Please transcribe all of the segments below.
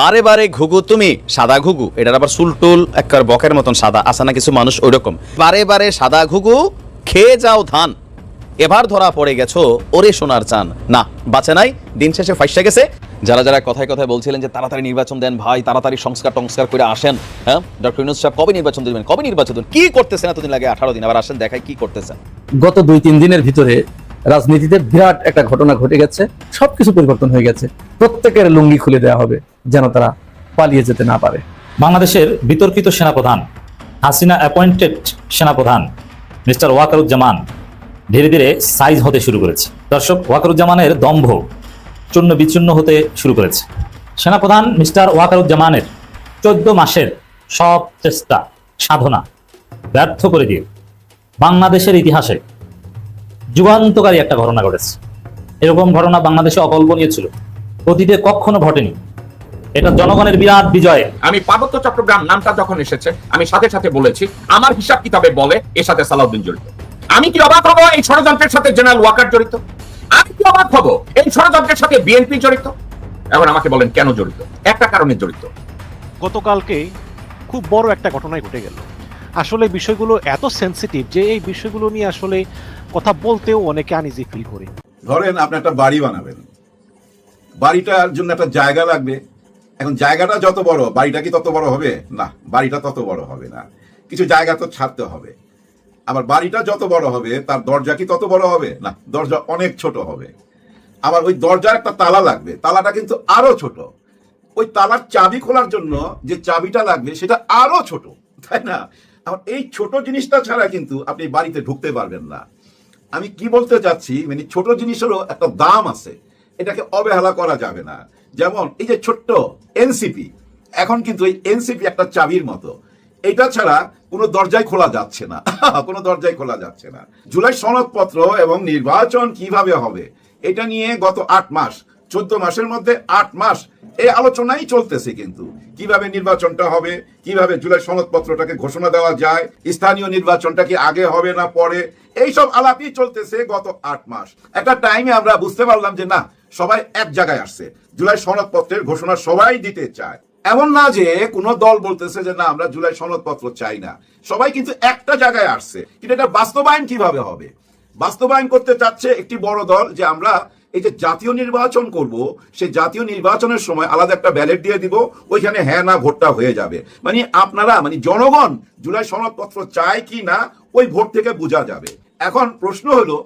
বারে বারে ঘুঘু, তুমি সাদা ঘুঘু, এটার আবার সুলটুল একবার বকের মতন সাদা আসে না কিছু মানুষ ওইরকম। বারে বারে সাদা ঘুঘু, খেয়ে যাও ধান। এবার ধরা পড়ে গেছো ওরে সোনার চান। না, বাঁচে নাই, দিন শেষে ফাইসা গেছে। যারা যারা কথায় কথায় বলছিলেন যে তাড়াতাড়ি নির্বাচন দেন ভাই, তাড়াতাড়ি সংস্কার টংস্কার করে আসেন হ্যাঁ? ডক্টর ইউনুস সাহেব কবে নির্বাচন দেবেন? কবে নির্বাচন দেবেন? কি করতেছেন এতদিন লাগে? আঠারো দিন, আবার আসেন, দেখাই কি করতেছেন? গত দুই তিন দিনের ভিতরে রাজনীতিতে বিরাট একটা ঘটনা ঘটে গেছে, সবকিছু পরিবর্তন হয়ে গেছে। প্রত্যেকের লুঙ্গি খুলে দেওয়া হবে যেন তারা পালিয়ে যেতে না পারে। বাংলাদেশের বিতর্কিত সেনাপ্রধান, হাসিনা অ্যাপয়েন্টেড সেনাপ্রধান, মিস্টার ওয়াকারুজ্জামান ধীরে ধীরে সাইজ হতে শুরু করেছে। দর্শক, ওয়াকারুজ্জামানের দম্ভ চূর্ণ বিচূর্ণ হতে শুরু করেছে। সেনাপ্রধান মিস্টার ওয়াকারুজ্জামানের চোদ্দ মাসের সব চেষ্টা, সাধনা ব্যর্থ করে দিয়ে বাংলাদেশের ইতিহাসে যুগান্তকারী একটা ঘটনা ঘটেছে। এরকম ঘটনা বাংলাদেশে অকল্পনীয় ছিল। অতীতে কখনো ঘটেনি। এটা জনগণের বিরাট বিজয়। আমি পার্বত্য চট্টগ্রাম নামটা যখন এসেছে আমি সাথে সাথে বলেছি আমার হিসাব কিতাবে বলে এর সাথে সালাউদ্দিন জড়িত। আমি কি অবাক হব এই ষড়যন্ত্রের সাথে জেনারেল ওয়াকার জড়িত? আমি কি অবাক হব এই ষড়যন্ত্রের সাথে বিএনপি জড়িত? এখন আমাকে বলেন কেন জড়িত? একটা কারণে জড়িত। গতকালকে খুব বড় একটা ঘটনাই ঘটে গেল। আসলে বিষয়গুলো এত সেন্সিটিভ যে এই বিষয়গুলো নিয়ে আসলে কথা বলতেও অনেকে আনইজি ফিল করে। ধরেন আপনি একটা বাড়ি বানাবেন। বাড়িটার জন্য একটা জায়গা লাগবে। এখন জায়গাটা যত বড়, বাড়িটা কি তত বড় হবে? না, বাড়িটা তত বড় হবে না। কিছু জায়গা তো ছাড়তে হবে। আবার বাড়িটা যত বড় হবে, তার দরজা কি তত বড় হবে? না, দরজা অনেক ছোট হবে। আবার ওই দরজার একটা তালা লাগবে। তালাটা কিন্তু আরও ছোট। ওই তালার চাবি খোলার জন্য যে চাবিটা লাগবে, সেটা আরও ছোট, তাই না? আবার এই ছোট জিনিসটা ছাড়া কিন্তু আপনি বাড়িতে ঢুকতে পারবেন না। আমি কি বলতে চাচ্ছি? মানে ছোট জিনিসেরও একটা দাম আছে। এটাকে অবহেলা করা যাবে না। যেমন এই যে ছোট্ট এনসিপি, এখন কিন্তু এই এনসিপি একটা চাবির মতো। এটা ছাড়া কোনো দরজায় খোলা যাচ্ছে না। কোনো দরজায় খোলা যাচ্ছে না। জুলাই সনদপত্র এবং নির্বাচন কীভাবে হবে, এটা নিয়ে গত আট মাস চোদ্দ মাসের মধ্যে আট মাস। এই আলোচনাই চলতেছে কিন্তু। কীভাবে নির্বাচনটা হবে, কীভাবে জুলাই সনদপত্রটাকে ঘোষণা দেওয়া যায়, স্থানীয় নির্বাচনটা কি আগে হবে না পরে, এইসব আলাপই চলতেছে গত আট মাস। একটা টাইমে আমরা বুঝতে পারলাম যে না, সবাই এক জায়গায় আসছে। জুলাই সনদপত্রের ঘোষণা সবাই দিতে চায়। এমন না যে কোনো দল বলতেছে যে না, আমরা জুলাই সনদপত্র চাই না। সবাই কিন্তু একটা জায়গায় আসছে। কিন্তু এটা বাস্তবায়ন কীভাবে হবে? বাস্তবায়ন করতে চাচ্ছে একটি বড় দল যে আমরা এই যে জাতীয় নির্বাচন করব, সেই জাতীয় নির্বাচনের সময় আলাদা একটা ব্যালেট দিয়ে দিব, ওইখানে হ্যাঁ না ভোটটা হয়ে যাবে। মানে আপনারা মানে জনগণ জুলাই সনদপত্র চায় কি না, ওই ভোট থেকে বোঝা যাবে। এখন প্রশ্ন হলো,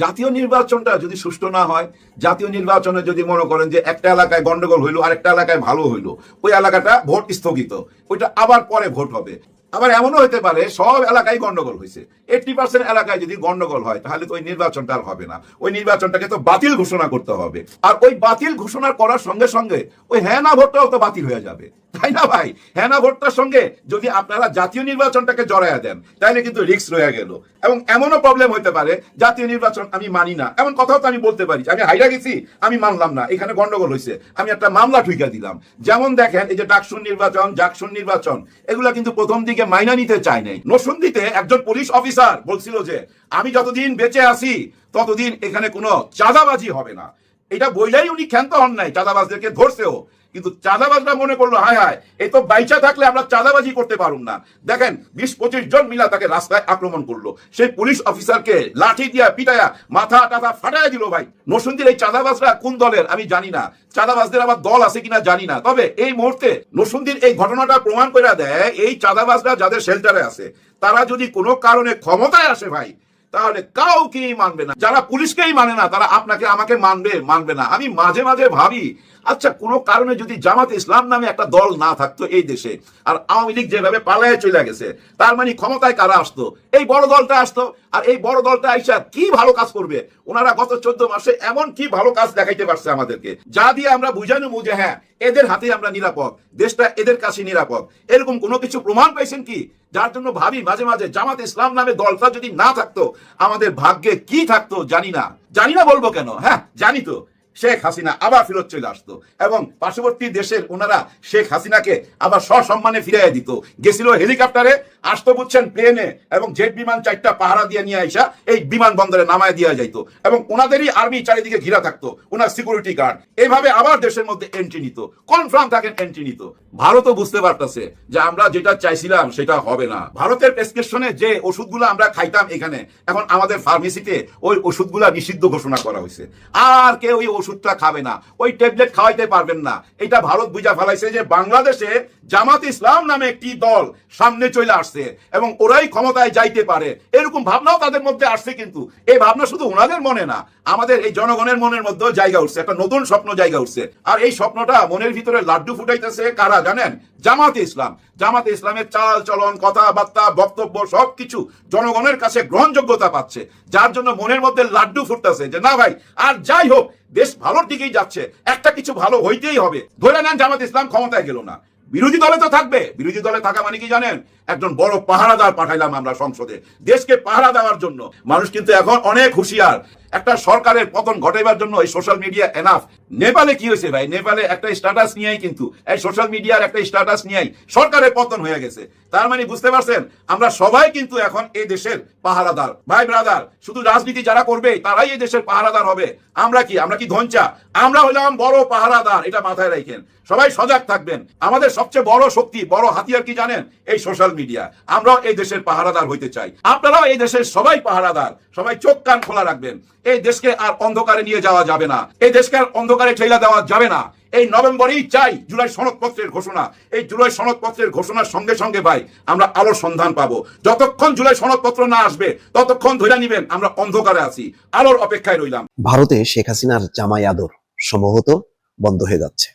জাতীয় নির্বাচনটা যদি সুষ্ঠু না হয়, জাতীয় নির্বাচনে যদি মনে করেন যে একটা এলাকায় গন্ডগোল হইল আর একটা এলাকায় ভালো হইল, ওই এলাকাটা ভোট স্থগিত, ওইটা আবার পরে ভোট হবে। আবার এমনও হতে পারে, সব এলাকায় গন্ডগোল হয়েছে। এইটটি পার্সেন্ট এলাকায় যদি গন্ডগোল হয়, তাহলে তো ওই নির্বাচনটা আর হবে না। ওই নির্বাচনটাকে তো বাতিল ঘোষণা করতে হবে। আর ওই বাতিল ঘোষণা করার সঙ্গে সঙ্গে ওই হ্যাঁ না ভোটটাও তো বাতিল হয়ে যাবে। তাই না ভাই? হ্যাঁ না ভোটটার সঙ্গে যদি আপনারা জাতীয় নির্বাচনটাকে জড়াইয়া দেন তাহলে কিন্তু রিস্ক রয়ে গেল। এবং এমনও প্রবলেম হতে পারে, জাতীয় নির্বাচন আমি মানি না। এমন কথাও তো আমি বলতে পারি, আমি হাইরা গেছি, আমি মানলাম না। এখানে গন্ডগোল হয়েছে আমি একটা মামলা ঠুইকা দিলাম। যেমন দেখেন, এই যে ডাকসুন নির্বাচন জাকসুন নির্বাচন, এগুলা কিন্তু প্রথম দিকে মাইনা নিতে চায় নাই। নসুন্দিতে একজন পুলিশ অফিসার বলছিল যে, আমি যতদিন বেঁচে আছি, ততদিন এখানে কোনো চাঁদাবাজি হবে না। এটা বইলাই উনি ক্ষান্ত হন নাই, চাঁদাবাজদেরকে ধরছেও। কিন্তু চাঁদাবাজরা মনে করল, হায় হায় এই তো বাইচা থাকলে আমরা চাঁদাবাজি করতে পারুম না। দেখেন, বিশ পঁচিশ জন মিলা তাকে রাস্তায় আক্রমণ করল। সেই পুলিশ অফিসারকে লাঠি দিয়া পিটায়া মাথা টাথা ফাটায় দিল, ভাই নসুন্দির এই চাঁদাবাজরা কোন দলের? আমি জানি না। চাঁদাবাজদের আবার দল আছে কিনা জানি না। তবে এই মুহূর্তে নসুন্দির এই ঘটনাটা প্রমাণ করে দেয়, এই চাঁদাবাজরা যাদের শেল্টারে আছে, তারা যদি কোনো কারণে ক্ষমতায় আসে, ভাই, তাহলে কাউকেই মানবে না। যারা পুলিশকেই মানে না, তারা আপনাকে, আমাকে মানবে মানবে না। আমি মাঝে মাঝে ভাবি আচ্ছা কোনো কারণে যদি জামাত ইসলাম নামে একটা দল না থাকতো এই দেশে, আর আওয়ামী লীগ যেভাবে পালায় চলে গেছে, তার মানে ক্ষমতায় কারা আসতো? এই বড় দলটা আসতো, আর এই বড় দলটা আইসা কি ভালো কাজ করবে? ওনারা গত চোদ্দ মাসে এমন কি ভালো কাজ দেখাইতে পারছে আমাদেরকে। যা দিয়ে আমরা বুঝানো যে হ্যাঁ এদের হাতে আমরা নিরাপদ, দেশটা এদের কাছে নিরাপদ। এরকম কোনো কিছু প্রমাণ পাইছেন কি? যার জন্য ভাবি মাঝে মাঝে জামাত ইসলাম নামে দলটা যদি না থাকতো, আমাদের ভাগ্যে কি থাকতো জানি না। জানি না বলব কেন? হ্যাঁ জানি তো। শেখ হাসিনা আবার ফেরত চলে আসতো এবং পার্শ্ববর্তী দেশের ওনারা শেখ হাসিনাকে আবার সসম্মানে ফিরাইয়া দিত। গেছিল হেলিকপ্টারে, আসতো বুঝছেন প্লেনে এবং জেট বিমান চারটা পাহারা দিয়ে নিয়ে আইসা এই বিমানবন্দরে নামায় দেওয়া যাইত এবং ওনাদেরই আর্মি চারিদিকে ঘিরা থাকতো, ওনার সিকিউরিটি গার্ড এইভাবে আবার দেশের মধ্যে এন্ট্রি নিত কনফার্ম থাকেন এন্ট্রি নিত। ভারতও বুঝতে পারতেছে যে আমরা যেটা চাইছিলাম সেটা হবে না। ভারতের প্রেসক্রিপশনে যে ওষুধগুলো আমরা খাইতাম এখানে, এখন আমাদের ফার্মেসিতে ওই ওষুধগুলো নিষিদ্ধ ঘোষণা করা হয়েছে আর কেউ ওই ওষুধটা খাবে না। ওই ট্যাবলেট খাওয়াইতে পারবেন না। এটা ভারত বুঝা ফেলাইছে যে বাংলাদেশে জামাত ইসলাম নামে একটি দল সামনে চলে আসছে এবং ওরাই ক্ষমতায় যাইতে পারে। এরকম ভাবনাও তাদের মধ্যে আসছে কিন্তু। এই ভাবনা শুধু ওনাদের মনে না, আমাদের এই জনগণের মনের মধ্যেও জায়গা উঠছে, একটা নতুন স্বপ্ন জায়গা উঠছে। আর এই স্বপ্নটা মনের ভিতরে লাড্ডু ফুটাইতেছে কারা জানেন? জামাতে ইসলাম। জামাতে ইসলামের চাল, চলন, কথাবার্তা, বক্তব্য সবকিছু জনগণের কাছে গ্রহণযোগ্যতা পাচ্ছে। যার জন্য মনের মধ্যে লাড্ডু ফুটতেছে যে, না ভাই, আর যাই হোক দেশ ভালোর দিকেই যাচ্ছে। একটা কিছু ভালো হইতেই হবে। ধরে নেন জামাত ইসলাম ক্ষমতায় গেল না। বিরোধী দলে তো থাকবে। বিরোধী দলে থাকা মানে কি জানেন? একজন বড় পাহারাদার পাঠাইলাম আমরা সংসদে। দেশকে পাহারা দেওয়ার জন্য। মানুষ কিন্তু এখন অনেক হুঁশিয়ার। একটা সরকারের পতন ঘটাইবার জন্য এই সোশ্যাল মিডিয়া এনাফ নেপালে কি হয়েছে ভাই? নেপালে একটা স্ট্যাটাস নিয়েই কিন্তু। এই সোশ্যাল মিডিয়ার একটা স্ট্যাটাস নিয়েই সরকারের পতন হয়ে গেছে। তার মানে বুঝতে পারছেন? আমরা সবাই কিন্তু এখন এই দেশের পাহারাদার। ভাই ব্রাদার শুধু রাজনীতি যারা করবে, তারাই এই দেশের পাহারাদার হবে। আমরা কি? আমরা কি ধনচা? আমরা হলাম বড় পাহারাদার। এটা মাথায় রাখেন। সবাই সজাগ থাকবেন। আমাদের সবচেয়ে বড় শক্তি, বড় হাতিয়ার কি জানেন? এই সোশ্যাল মিডিয়া আমরাও এই দেশের পাহারাদার হইতে চাই। আপনারাও এই দেশের সবাই পাহারাদার। সবাই চোখ কান খোলা রাখবেন। এই দেশকে আর অন্ধকারে নিয়ে যাওয়া যাবে না। এই দেশকে আর অন্ধকারে ঠেলা দেওয়া যাবে না। এই নভেম্বরেই চাই জুলাই সনদপত্রের ঘোষণা। এই জুলাই সনদপত্রের ঘোষণার সঙ্গে সঙ্গে ভাই, আমরা আলোর সন্ধান পাবো। যতক্ষণ জুলাই সনদপত্র না আসবে, ততক্ষণ ধরে নিবেন, আমরা অন্ধকারে আছি। আলোর অপেক্ষায় রইলাম। ভারতে শেখ হাসিনার জামাই আদর সম্ভবত বন্ধ হয়ে যাচ্ছে।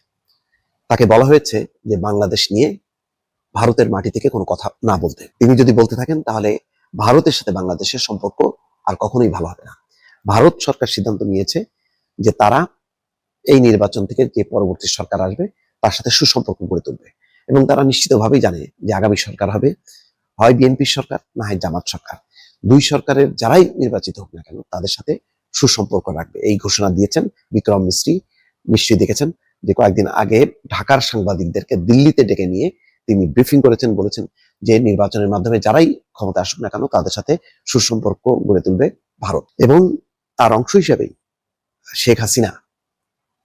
তাকে বলা হয়েছে যে বাংলাদেশ নিয়ে ভারতের মাটি থেকে কোনো কথা না বলতে। তিনি যদি বলতে থাকেন, তাহলে ভারতের সাথে বাংলাদেশের সম্পর্ক আর কখনোই ভালো হবে না। ভারত সরকার সিদ্ধান্ত নিয়েছে যে তারা এই নির্বাচন থেকে যে পরবর্তী সরকার আসবে, তার সাথে সুসম্পর্ক গড়ে তুলবে। এবং তারা নিশ্চিতভাবেই জানে যে আগামী সরকার হবে, হয় বিএনপির সরকার, না হয় জামাত সরকার। দুই সরকারের যারাই নির্বাচিত হোক না কেন, তাদের সাথে সুসম্পর্ক রাখবে। এই ঘোষণা দিয়েছেন বিক্রম মিস্ত্রি। মিস্ত্রি দেখেছেন যে কয়েকদিন আগে ঢাকার সাংবাদিকদেরকে দিল্লিতে ডেকে নিয়ে তিনি ব্রিফিং করেছেন, বলেছেন যে নির্বাচনের মাধ্যমে যারাই ক্ষমতা আসুক না কেন, তাদের সাথে সুসম্পর্ক গড়ে তুলবে ভারত। এবং তার অংশ হিসেবেই শেখ হাসিনা,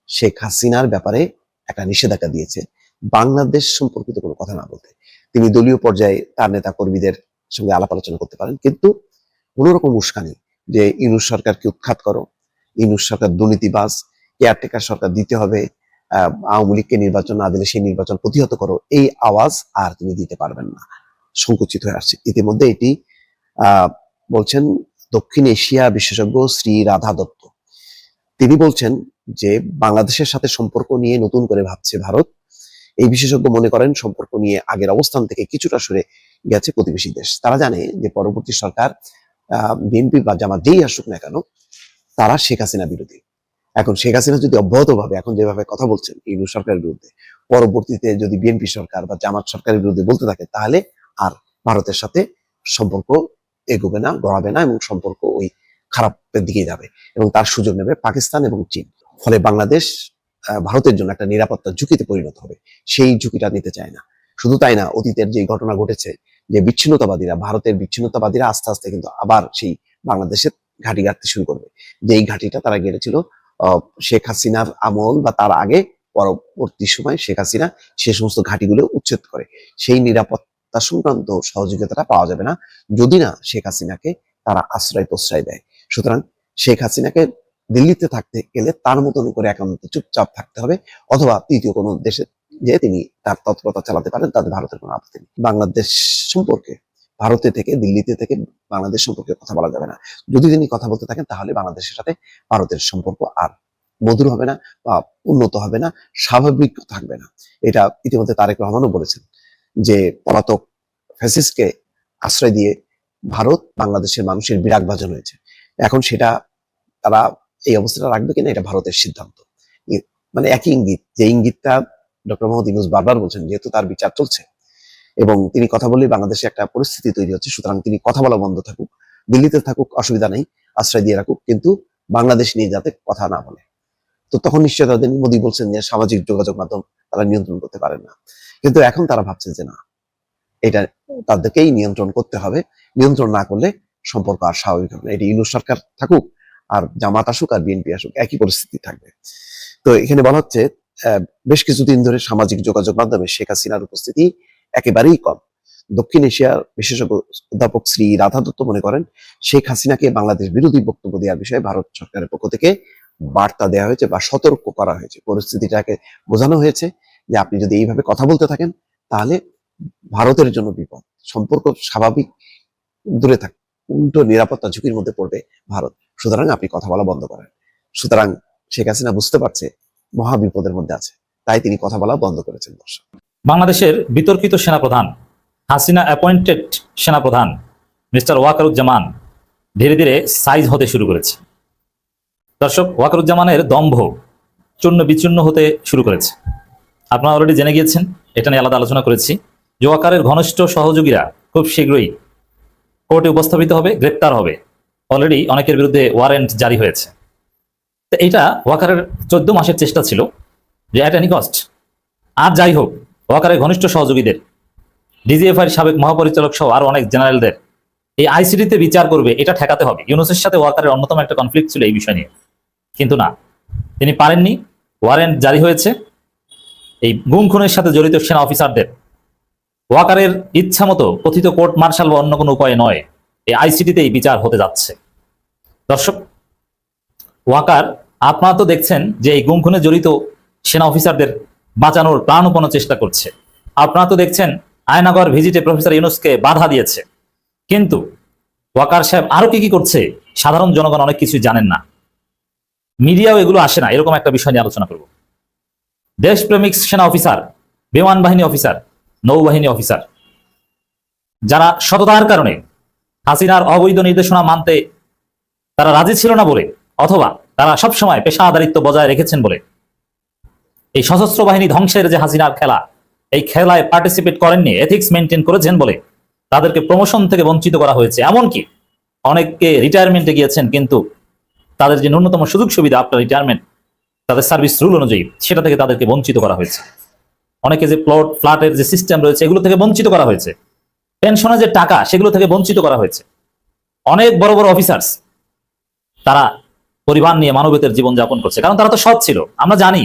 শেখ হাসিনার ব্যাপারে একটা নিষেধাজ্ঞা দিয়েছে, বাংলাদেশ সম্পর্কিত কোনো কথা না বলতে। তিনি দলীয় পর্যায়ে তার নেতা কর্মীদের সঙ্গে আলাপ আলোচনা করতে পারেন, কিন্তু কোনো রকম উস্কানি যে ইনুস সরকারকে উৎখাত করো, ইনুস সরকার দুর্নীতিবাজ, কেয়ারটেকার সরকার দিতে হবে আওয়ামী লীগকে নির্বাচন না দিলে সেই নির্বাচন প্রতিহত করো, এই আওয়াজ আর তিনি দিতে পারবেন না। সংকুচিত হয়ে আসছে। ইতিমধ্যে এটি বলছেন দক্ষিণ এশিয়া বিশেষজ্ঞ শ্রী রাধা দত্ত। তিনি বলছেন যে, বাংলাদেশের সাথে সম্পর্ক নিয়ে নতুন করে ভাবছে ভারত। এই বিশেষজ্ঞ মনে করেন সম্পর্ক নিয়ে আগের অবস্থান থেকে কিছুটা সরে গেছে প্রতিবেশী দেশ। তারা জানে যে, পরবর্তী সরকার বিএনপি বা জামাত যেই আসুক না কেন, তারা শেখ হাসিনা বিরোধী। এখন শেখ হাসিনা যদি অব্যাহত ভাবে এখন যেভাবে কথা বলছেন ইনু সরকারের বিরুদ্ধে, পরবর্তীতে যদি বিএনপি সরকার বা জামাত সরকারের বিরুদ্ধে বলতে থাকে, তাহলে আর ভারতের সাথে সম্পর্ক এগোবে না, গড়াবে না এবং সম্পর্ক ওই খারাপের দিকে যাবে এবং তার সুযোগ নেবে পাকিস্তান এবং চীন। ফলে বাংলাদেশ ভারতের জন্য একটা নিরাপত্তা ঝুঁকিতে পরিণত হবে। সেই ঝুঁকিটা নিতে চায় না। শুধু তাই না, অতীতের যে ঘটনা ঘটেছে, যে বিচ্ছিন্নতাবাদীরা, ভারতের বিচ্ছিন্নতাবাদীরা আস্তে আস্তে কিন্তু আবার সেই বাংলাদেশের ঘাঁটি গাড়তে শুরু করবে। যে এই ঘাঁটিটা তারা গেড়েছিল শেখ হাসিনার আমল বা তার আগে পরবর্তী সময় শেখ হাসিনা সে সমস্ত ঘাঁটিগুলো উচ্ছেদ করে। সেই নিরাপত্তা সংক্রান্ত সহযোগিতাটা পাওয়া যাবে না যদি না শেখ হাসিনাকে তারা আশ্রয় প্রশ্রয় দেয়। সুতরাং শেখ হাসিনাকে দিল্লিতে থাকতে গেলে তার মতন করে একান্ত চুপচাপ থাকতে হবে অথবা তৃতীয় কোনো দেশে যে তিনি তার তৎপরতা চালাতে পারেন, তাতে ভারতের কোনো আপত্তি নেই। বাংলাদেশ সম্পর্কে ভারতে থেকে, দিল্লিতে থেকে বাংলাদেশ সম্পর্কে কথা বলা যাবে না। যদি তিনি কথা বলতে থাকেন, তাহলে বাংলাদেশের সাথে ভারতের সম্পর্ক আর মধুর হবে না বা উন্নত হবে না, স্বাভাবিক থাকবে না। এটা ইতিমধ্যে তারেক রহমানও বলেছেন যে পলাতক ফ্যাসিস্টকে আশ্রয় দিয়ে ভারত বাংলাদেশের মানুষের বিরাগ ভাজন হয়েছে। এখন সেটা তারা এই অবস্থাটা রাখবে কিনা, এটা ভারতের সিদ্ধান্ত। মানে একই ইঙ্গিত, যে ইঙ্গিতটা ডক্টর মোহাম্মদ ইউনুস বারবার বলছেন, যেহেতু তার বিচার চলছে এবং তিনি কথা বললেই বাংলাদেশে একটা পরিস্থিতি তৈরি হচ্ছে। সুতরাং তিনি কথা বলা বন্ধ থাকুক, দিল্লিতে থাকুক, অসুবিধা নেই, আশ্রয় দিয়ে রাখুক, কিন্তু বাংলাদেশ নিয়ে যাতে কথা না বলে। তো তখন নিশ্চয়ই তাদের মোদী বলছেন যে সামাজিক যোগাযোগ মাধ্যম তারা নিয়ন্ত্রণ করতে পারেন না। কিন্তু এখন তারা ভাবছেন যে না, এটা তাদেরকেই নিয়ন্ত্রণ করতে হবে। নিয়ন্ত্রণ না করলে সম্পর্ক আর স্বাভাবিক হবে না। এটি ইউনুস সরকার থাকুক, আর জামাত আসুক আর বিএনপি আসুক, একই পরিস্থিতি থাকবে। তো এখানে বলা হচ্ছে বেশ কিছুদিন ধরে সামাজিক যোগাযোগ মাধ্যমে শেখ হাসিনার উপস্থিতি একেবারেই কম। দক্ষিণ এশিয়ার বিশেষজ্ঞ অধ্যাপক শ্রী রাধা দত্ত মনে করেন, শেখ হাসিনাকে বাংলাদেশ বিরোধী বক্তব্য দেওয়ার বিষয়ে ভারত সরকারের পক্ষ থেকে বার্তা দেওয়া হয়েছে বা সতর্ক করা হয়েছে। পরিস্থিতিটাকে বোঝানো হয়েছে যে আপনি যদি এইভাবে কথা বলতে থাকেন, তাহলে ভারতের জন্য বিপদ। সম্পর্ক স্বাভাবিক দূরে থাক, উল্টো নিরাপত্তা ঝুঁকির মধ্যে পড়বে ভারত। সুতরাং আপনি কথা বলা বন্ধ করেন। সুতরাং শেখ হাসিনা বুঝতে পারছে মহা বিপদের মধ্যে আছে, তাই তিনি কথা বলা বন্ধ করেছেন, দর্শক। বাংলাদেশের বিতর্কিত সেনাপ্রধান, হাসিনা অ্যাপয়েন্টেড সেনাপ্রধান মিস্টার ওয়াকারুজ্জামান ধীরে ধীরে সাইজ হতে শুরু করেছে। দর্শক, ওয়াকারুজ্জামানের দম্ভ চূর্ণ বিচূর্ণ হতে শুরু করেছে। আপনারা অলরেডি জেনে গিয়েছেন, এটা নিয়ে আলাদা আলোচনা করেছি। যে ওয়াকারের ঘনিষ্ঠ সহযোগীরা খুব শীঘ্রই কোর্টে উপস্থাপিত হবে, গ্রেপ্তার হবে। অলরেডি অনেকের বিরুদ্ধে ওয়ারেন্ট জারি হয়েছে। তো এটা ওয়াকারের চোদ্দ মাসের চেষ্টা ছিল যে অ্যাট এনি কস্ট আর যাই হোক ওয়াকারের ঘনিষ্ঠ সহযোগীদের ডিজিএফআই সাবেক মহাপরিচালক সহ আরও অনেক জেনারেলদের, এই আইসিডিতে বিচার করবে, এটা ঠেকাতে হবে। ইউনুসের সাথে ওয়াকারের অন্যতম একটা কনফ্লিক্ট ছিল এই বিষয় নিয়ে। কিন্তু না, তিনি পারেননি। ওয়ারেন্ট জারি হয়েছে। এই গুম খুনের সাথে জড়িত সেনা অফিসারদের, ওয়াকারের ইচ্ছা মতো কথিত কোর্ট মার্শাল বা অন্য কোনো উপায় নয়, এই আইসিডিতেই বিচার হতে যাচ্ছে। দর্শক, ওয়াকার, আপনারা তো দেখছেন যে এই গুম খুনে জড়িত সেনা অফিসারদের বাঁচানোর প্রাণপণ চেষ্টা করছে। আপনারা তো দেখছেন, আয়নাগর ভিজিটে প্রফেসর ইউনুসকে বাধা দিয়েছে। কিন্তু ওয়াকার সাহেব আরও কি কি করছে, সাধারণ জনগণ অনেক কিছুই জানেন না। মিডিয়াও এগুলো আসে না, এরকম একটা বিষয় নিয়ে আলোচনা করব। দেশপ্রেমিক সেনা অফিসার, বিমান বাহিনী অফিসার, নৌবাহিনী অফিসার, যারা সততার কারণে হাসিনার অবৈধ নির্দেশনা মানতে তারা রাজি ছিল না বলে, অথবা তারা সবসময় পেশাদারিত্ব বজায় রেখেছেন বলে এই সশস্ত্র বাহিনী ধ্বংসের যে হাসিনার খেলা, এই খেলায় পার্টিসিপেট করেননি এথিক্স মেনটেন করেছেন বলে তাদেরকে প্রমোশন থেকে বঞ্চিত করা হয়েছে। এমনকি অনেককে রিটায়ারমেন্টে গিয়েছেন, কিন্তু তাদের যে ন্যূনতম সুযোগ সুবিধা আপনার রিটায়ারমেন্ট তাদের সার্ভিস রুল অনুযায়ী সেটা থেকে তাদেরকে বঞ্চিত করা হয়েছে। অনেকে যে প্লট ফ্ল্যাটের যে সিস্টেম রয়েছে, এগুলো থেকে বঞ্চিত করা হয়েছে। পেনশনের যে টাকা, সেগুলো থেকে বঞ্চিত করা হয়েছে। অনেক বড় বড় অফিসার্স তারা পরিবার নিয়ে মানবতের জীবন যাপন করছে। কারণ তারা তো সৎ ছিল। আমরা জানি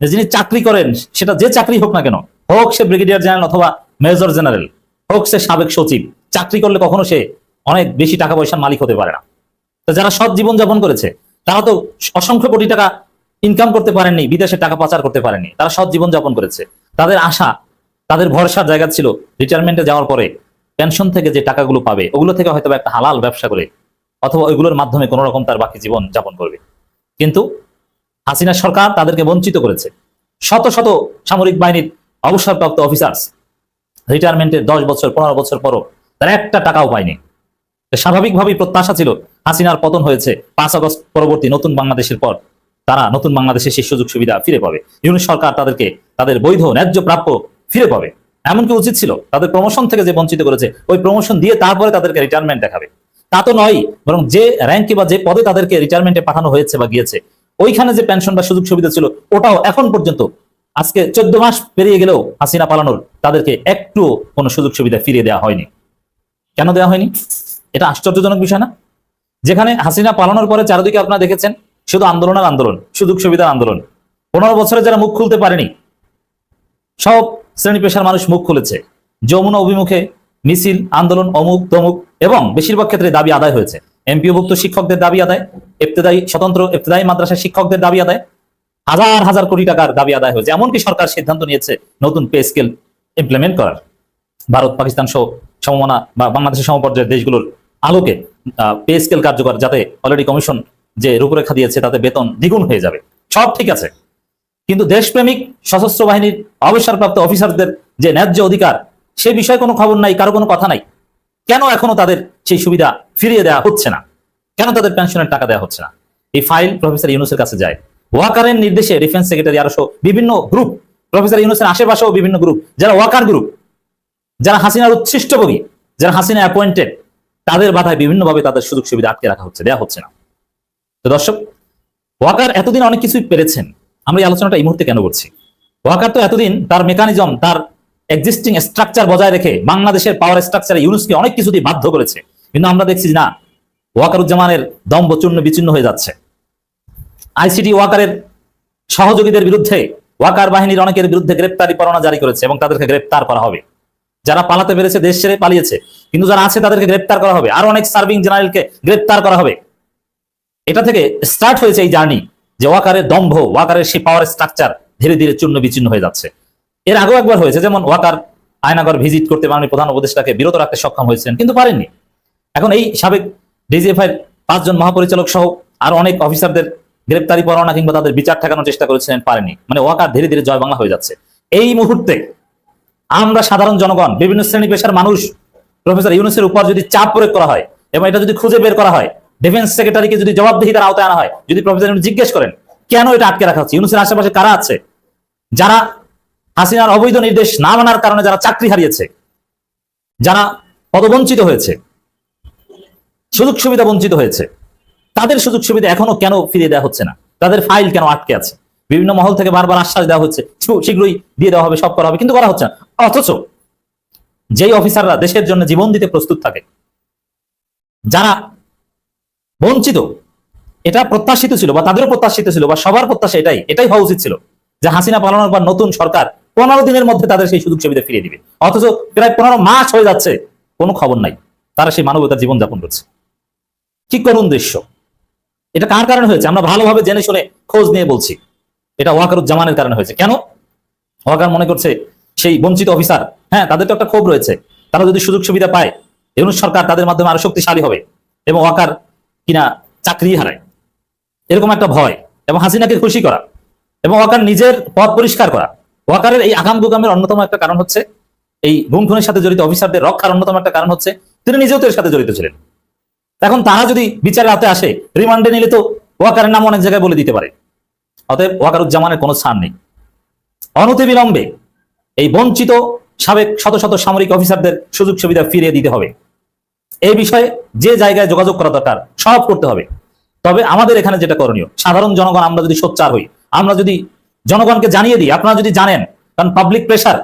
যিনি চাকরি করেন, সেটা যে চাকরি হোক না কেন, হোক সে ব্রিগেডিয়ার জেনারেল অথবা মেজর জেনারেল, হোক সে সাবেক সচিব, চাকরি করলে কখনো সে অনেক বেশি টাকা পয়সার মালিক হতে পারে না। তো যারা সৎ জীবন যাপন করেছে, তারা তো অসংখ্য কোটি টাকা ইনকাম করতে পারেননি, বিদেশে টাকা পাচার করতে পারেনি তারা সৎ জীবন যাপন করেছে। তাদের আশা, তাদের ভরসার জায়গা ছিল রিটায়ারমেন্টে যাওয়ার পরে পেনশন থেকে যে টাকাগুলো পাবে, ওগুলো থেকে হয়তো একটা হালাল ব্যবসা করে, অথবা ওইগুলোর মাধ্যমে কোনো রকম তার বাকি জীবন যাপন করবে। কিন্তু হাসিনা সরকার তাদেরকে বঞ্চিত করেছে। শত শত সামরিক বাহিনীর অবসরপ্রাপ্ত অফিসার্স রিটায়ারমেন্টের দশ বছর, পনেরো বছর পরও তারা একটা টাকাও পায়নি। স্বাভাবিকভাবেই প্রত্যাশা ছিল হাসিনার পতন হয়েছে। পাঁচ আগস্ট পরবর্তী নতুন বাংলাদেশের পর তারা নতুন বাংলাদেশের সেই সুযোগ সুবিধা ফিরে পাবে। ইউনিট সরকার তাদেরকে তাদের বৈধ ন্যায্য প্রাপ্য ফিরে পাবে। এমনকি উচিত ছিল তাদের প্রমোশন থেকে যে বঞ্চিত করেছে, ওই প্রমোশন দিয়ে তারপরে তাদেরকে রিটায়ারমেন্ট দেখাবে। তা তো নয় বরং যে র্যাঙ্কে বা যে পদে তাদেরকে রিটায়ারমেন্টে পাঠানো হয়েছে বা গিয়েছে ওইখানে যে পেনশন বা সুযোগ সুবিধা ছিল, ওটাও এখন পর্যন্ত, আজকে চোদ্দ মাস পেরিয়ে গেলেও হাসিনা পালানোর তাদেরকে একটু কোনো সুযোগ সুবিধা ফিরিয়ে দেওয়া হয়নি। কেন দেওয়া হয়নি? এটা আশ্চর্যজনক বিষয় না? যেখানে হাসিনা পালানোর পরে চারিদিকে আপনারা দেখেছেন, শুধু আন্দোলনের আন্দোলন, সুযোগ সুবিধার আন্দোলন। পনেরো বছরে যারা মুখ খুলতে পারেনি, সব শ্রেণি পেশার মানুষ মুখ খুলেছে। যমুনা অভিমুখে মিছিল, আন্দোলন, অমুক, তমুক, এবং বেশিরভাগ ক্ষেত্রে দাবি আদায় হয়েছে। এমপিওভুক্ত শিক্ষকদের দাবি আদায়, ইবতেদায়ী, স্বতন্ত্র ইবতেদায়ী মাদ্রাসার শিক্ষকদের দাবি আদায়, হাজার হাজার কোটি টাকার দাবি আদায় হয়েছে। এমনকি সরকার সিদ্ধান্ত নিয়েছে নতুন পে স্কেল ইমপ্লিমেন্ট করার। ভারত, পাকিস্তান সহ সমমনা বা বাংলাদেশের সমপর্যায়ের দেশগুলোর আলোকে পে স্কেল কার্যকর যাতে অলরেডি কমিশন যে রূপরেখা দিয়েছে তাতে বেতন দ্বিগুণ হয়ে যাবে। সব ঠিক আছে। কিন্তু দেশপ্রেমিক সশস্ত্র বাহিনীর অবসরপ্রাপ্ত অফিসারদের যে ন্যায্য অধিকার, সে বিষয়ে কোনো খবর নাই, কারও কোনো কথা নাই। কেন এখনও তাদের সেই সুবিধা ফিরিয়ে দেওয়া হচ্ছে না? কেন তাদের পেনশনের টাকা দেওয়া হচ্ছে না? এই ফাইল প্রফেসর ইউনুসের কাছে যায়। ওয়াকারের নির্দেশে ডিফেন্স সেক্রেটারি আরও বিভিন্ন গ্রুপ প্রফেসর ইউনুসের আশেপাশেও বিভিন্ন গ্রুপ যারা ওয়াকার গ্রুপ যারা হাসিনার উচ্ছিষ্টভোগী, যারা হাসিনা অ্যাপয়েন্টেড তাদের বাধায় বিভিন্নভাবে তাদের সুযোগ সুবিধা আটকে রাখা হচ্ছে দেওয়া হচ্ছে না। তো দর্শক, ওয়াকার এতদিন অনেক কিছুই পেরেছেন। আমরা এই আলোচনাটা এই মুহূর্তে কেন করছি? ওয়াকার তো এতদিন তার মেকানিজম তার এক্সিস্টিং স্ট্রাকচার বজায় রেখে বাংলাদেশের পাওয়ার স্ট্রাকচার ইউনুসকে অনেক কিছু দিয়ে বাধ্য করেছে। কিন্তু আমরা দেখছি না, ওয়াকারুজ্জামানের দম্ভ চূর্ণ বিচ্ছিন্ন হয়ে যাচ্ছে। আইসিটি ওয়াকারের সহযোগীদের বিরুদ্ধে, ওয়াকার বাহিনীর অনেকের বিরুদ্ধে গ্রেপ্তারি পরোয়ানা জারি করেছে এবং তাদেরকে গ্রেপ্তার করা হবে। যারা পালাতে পেরেছে, দেশ ছেড়ে পালিয়েছে, কিন্তু যারা আছে, তাদেরকে গ্রেপ্তার করা হবে। আরও অনেক সার্ভিং জেনারেলকে গ্রেপ্তার করা হবে। এটা থেকে স্টার্ট হয়েছে এই জার্নি, যে ওয়াকারের দম্ভ, ওয়াকারের সেই পাওয়ার স্ট্রাকচার ধীরে ধীরে চূর্ণ বিচ্ছিন্ন হয়ে যাচ্ছে। এর আগেও একবার হয়েছে, যেমন ওয়াকার আয়নাগর ভিজিট করতে মাননীয় প্রধান উপদেষ্টাকে বিরত রাখতে সক্ষম হয়েছিলেন কিন্তু পারেননি। এখন এই সাবেক ডিজিএফআই পাঁচজন মহাপরিচালক সহ আরও অনেক অফিসারদের গ্রেপ্তারি, পরোয়ানা কিংবা তাদের বিচার ঠেকানোর চেষ্টা করেছিলেন পারেনি মানে ওয়াকার ধীরে ধীরে জয় বাংলা হয়ে যাচ্ছে। এই মুহূর্তে আমরা সাধারণ জনগণ, বিভিন্ন শ্রেণি পেশার মানুষ, প্রফেসর ইউনুসের উপর যদি চাপ প্রয়োগ করা হয় এবং এটা যদি খুঁজে বের করা হয় ডিফেন্স সেক্রেটারিকে যদি জবাবদিহিতার আওতায় আনা হয়, যদি প্রফেসর জিজ্ঞেস করেন, কেন এটা আটকে রাখা হচ্ছে? ইউনুসের আশেপাশে কারা আছে? যারা হাসিনার অবৈধ নির্দেশ না মানার কারণে যারা চাকরি হারিয়েছে, যারা পদবঞ্চিত হয়েছে, সুযোগ সুবিধা বঞ্চিত হয়েছে, তাদের সুযোগ সুবিধা এখনও কেন ফিরিয়ে দেওয়া হচ্ছে না? তাদের ফাইল কেন আটকে আছে? বিভিন্ন মহল থেকে বারবার আশ্বাস দেওয়া হচ্ছে শীঘ্রই দিয়ে দেওয়া হবে, সব করা হবে। কিন্তু করা হচ্ছে না। অথচ যেই অফিসাররা দেশের জন্য জীবন দিতে প্রস্তুত থাকে, যারা বঞ্চিত, এটা প্রত্যাশিত ছিল বা তাদেরও প্রত্যাশিত ছিল বা সবার প্রত্যাশা এটাই এটাই হওয়া উচিত ছিল যে হাসিনা পালানোর পর নতুন সরকার পনেরো দিনের মধ্যে তাদের সেই সুযোগ সুবিধা ফিরিয়ে দিবে। অথচ প্রায় পনেরো মাস হয়ে যাচ্ছে, কোনো খবর নাই। তারা সেই মানবতার জীবন যাপন করছে। কি করুণ দৃশ্য। এটা কার কারণে হয়েছে? আমরা ভালোভাবে জেনে শুনে খোঁজ নিয়ে বলছি। এটা ওয়াকারুজ্জামানের কারণে হয়েছে। কেন? ওয়াকার মনে করছে, সেই বঞ্চিত অফিসার হ্যাঁ তাদের তো একটা ক্ষোভ রয়েছে। তারা যদি সুযোগ সুবিধা পায়, ইউনুস সরকার তাদের মাধ্যমে আরও শক্তিশালী হবে এবং ওয়াকার কিনা চাকরি হারায়। এরকম একটা ভয় এবং হাসিনাকে খুশি করা এবং ওয়াকার নিজের পথ পরিষ্কার করা। ওয়াকারের এই আগাম গুগামের অন্যতম একটা কারণ হচ্ছে, এই গুম খুনের সাথে জড়িত অফিসারদের রক্ষার অন্যতম একটা কারণ হচ্ছে, তিনি নিজেও তো এর সাথে জড়িত ছিলেন। এখন তারা যদি বিচারের হাতে আসে, রিমান্ডে নিলে তো ওয়াকারের নাম অনেক জায়গায় বলে দিতে পারে। অতএব ওয়াকারুজ্জামানের কোনো স্থান নেই। অনতিবিলম্বে এই বঞ্চিত সাবেক শত শত সামরিক অফিসারদের সুযোগ সুবিধা ফিরিয়ে দিতে হবে। এই বিষয়ে যে জায়গায় যোগাযোগ করা দরকার, সব করতে হবে। তবে আমাদের এখানে যেটা করণীয়, সাধারণ জনগণ, আমরা যদি সোচ্চার হই, আমরা যদি জনগণকে জানিয়ে দিই, আপনারা যদি জানেন, কারণ পাবলিক প্রেশার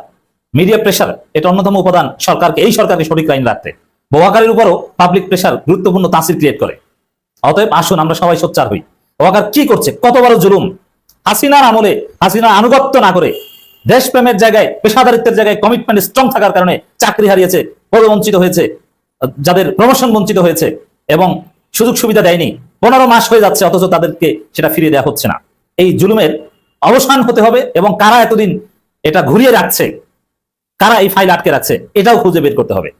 মিডিয়া প্রেশার এটা অন্যতম উপাদান সরকারকে, এই সরকারকে সঠিক লাইন রাখতে। ওয়াকারের উপরও পাবলিক প্রেশার গুরুত্বপূর্ণ তাসির ক্রিয়েট করে। অতএব আসুন, আমরা সবাই সোচ্চার হই। ওয়াকার কি করছে? কত বড় জুলুম? হাসিনার আমলে, হাসিনার আনুগত্য না করে দেশপ্রেমের জায়গায়, পেশাদারিত্বের জায়গায় কমিটমেন্ট স্ট্রং থাকার কারণে চাকরি হারিয়েছে, পদবঞ্চিত হয়েছে, যাদের প্রমোশন বঞ্চিত হয়েছে, এবং সুযোগ সুবিধা দেয়নি। পনেরো মাস হয়ে যাচ্ছে, অথচ তাদেরকে সেটা ফিরিয়ে দেওয়া হচ্ছে না। এই জুলুমের অবসান হতে হবে এবং কারা এতদিন এটা ঘুরিয়ে রাখছে? কারা এই ফাইল আটকে রাখছে? এটাও খুঁজে বের করতে হবে।